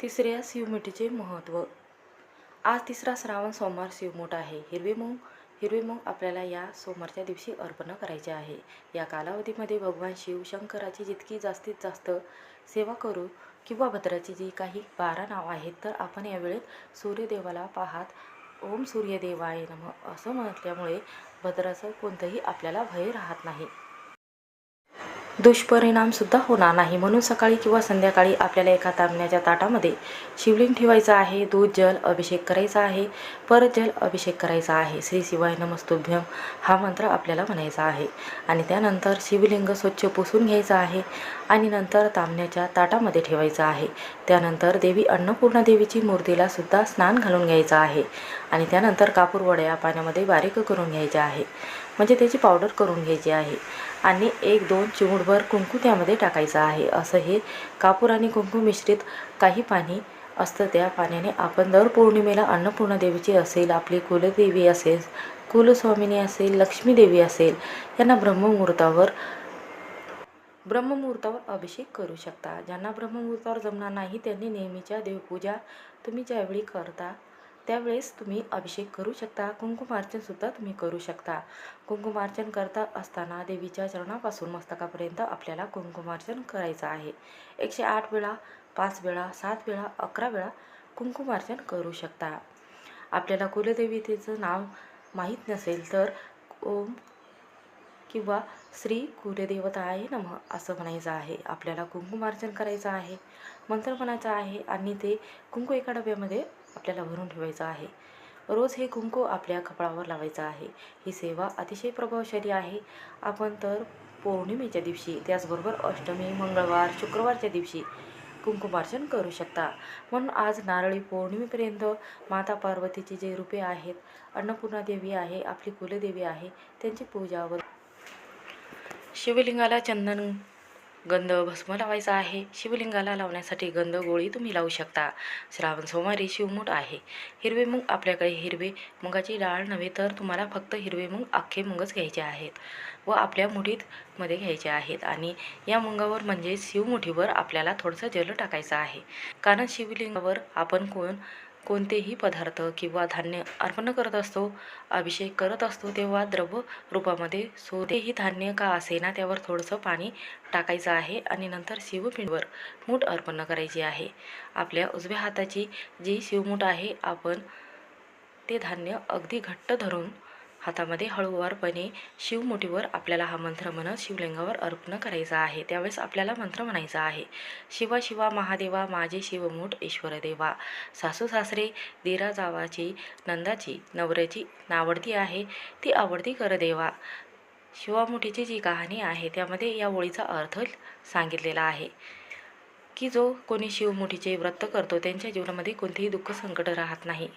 तिसऱ्या शिवमुठीचे महत्त्व. आज तिसरा श्रावण सोमवार शिवमूठ आहे. हिरवे मूग हिरवे मूग आपल्याला या सोमवारच्या दिवशी अर्पण करायचे आहे. या कालावधीमध्ये भगवान शिव शंकराची जितकी जास्तीत जास्त सेवा करू किंवा भद्राची जी काही बारा नाव आहेत तर आपण यावेळेत सूर्यदेवाला पाहात ओम सूर्यदेवाय नम असं म्हटल्यामुळे भद्राचं कोणतंही आपल्याला भय राहत नाही. दुष्परिणामसुद्धा होणार नाही. म्हणून सकाळी किंवा संध्याकाळी आपल्याला एका तांबण्याच्या ताटामध्ये शिवलिंग ठेवायचं आहे दूध जल अभिषेक करायचा आहे परत जल अभिषेक करायचा आहे. श्री शिवाय नमस्तुभ्यम हा मंत्र आपल्याला म्हणायचा आहे. आणि त्यानंतर शिवलिंग स्वच्छ पुसून घ्यायचं आहे आणि नंतर तांबण्याच्या ताटामध्ये ठेवायचं आहे. त्यानंतर देवी अन्नपूर्णा देवीची मूर्तीला सुद्धा स्नान घालून घ्यायचं आहे. आणि त्यानंतर कापूर वड्या पाण्यामध्ये बारीक करून घ्यायच्या आहे. म्हणजे त्याची पावडर करून घ्यायची आहे. आणि एक दोन चिमूटभर कुंकू त्यामध्ये टाकायचं आहे. असं हे कापूर आणि कुंकू मिश्रित काही पाणी असतं. त्या पाण्याने आपण दर पौर्णिमेला अन्नपूर्णा देवीची असेल आपली कुलदेवी असेल कुलस्वामिनी असेल लक्ष्मीदेवी असेल यांना ब्रह्ममुहूर्तावर ब्रह्ममुहूर्तावर अभिषेक करू शकता. ज्यांना ब्रह्ममुहूर्तावर जमणार नाही त्यांनी नेहमीच्या देवपूजा तुम्ही ज्यावेळी करता त्यावेळेस तुम्ही अभिषेक करू शकता कुंकुमार्चनसुद्धा तुम्ही करू शकता. कुंकुमार्चन करता असताना देवीच्या चरणापासून मस्तकापर्यंत आपल्याला कुंकुमार्चन करायचं आहे. एकशे आठ वेळा पाच वेळा सात वेळा अकरा वेळा कुंकुमार्चन करू शकता. आपल्याला कुलदेवतेचं नाव माहीत नसेल तर ओम किंवा श्री कुलदेवता आहे नमः असं म्हणायचं आहे. आपल्याला कुंकुमार्चन करायचं आहे मंत्र म्हणायचं आहे आणि ते कुंकू एका डब्यामध्ये आपल्याला भरून ठेवायचं आहे. रोज हे कुंकू आपल्या कपाळावर लावायचं आहे. ही सेवा अतिशय प्रभावशाली आहे. आपण तर पौर्णिमेच्या दिवशी त्याचबरोबर अष्टमी मंगळवार शुक्रवारच्या दिवशी कुंकुमार्चन करू शकता. म्हणून आज नारळी पौर्णिमेपर्यंत माता पार्वतीची जे रूपे आहेत अन्नपूर्णा देवी आहे आपली कुलदेवी आहे त्यांची पूजा व शिवलिंगाला चंदन गंध भस्म लावायचा आहे. शिवलिंगाला लावण्यासाठी गंध गोळी तुम्ही लावू शकता. श्रावण सोमवारी शिवमूठ आहे. हिरवे मूग आपल्याकडे हिरवे मुगाची डाळ नव्हे तर तुम्हाला फक्त हिरवे मूग अख्खे मुगच घ्यायचे आहेत व आपल्या मुठीत मध्ये घ्यायचे आहेत आणि या मुंगावर म्हणजे शिवमुठीवर आपल्याला थोडंसं जल टाकायचं आहे. कारण शिवलिंगावर आपण कोण कोणतेही पदार्थ किंवा धान्य अर्पण करत असतो अभिषेक करत असतो तेव्हा द्रव रूपामध्ये सोदेही धान्य का असेना त्यावर थोडंसं पाणी टाकायचं आहे आणि नंतर शिवपिंडवर मूठ अर्पण करायची आहे. आपल्या उजव्या हाताची जी शिवमूठ आहे आपण ते धान्य अगदी घट्ट धरून हातामध्ये हळूवारपणे शिवमुठीवर आपल्याला हा मंत्र म्हणत शिवलिंगावर अर्पण करायचा आहे. त्यावेळेस आपल्याला मंत्र म्हणायचा आहे. शिवा शिवा महादेवा माझे शिवमूठ ईश्वर देवा. सासू सासरे दिरा जावाची नंदाची नवऱ्याची नावडती आहे ती आवडती कर देवा शिवामुठीची जी कहाणी आहे त्यामध्ये या ओळीचा अर्थ सांगितलेला आहे. की जो कोणी शिवमुठीचे व्रत करतो त्यांच्या जीवनामध्ये कोणतेही दुःख संकट राहत नाही.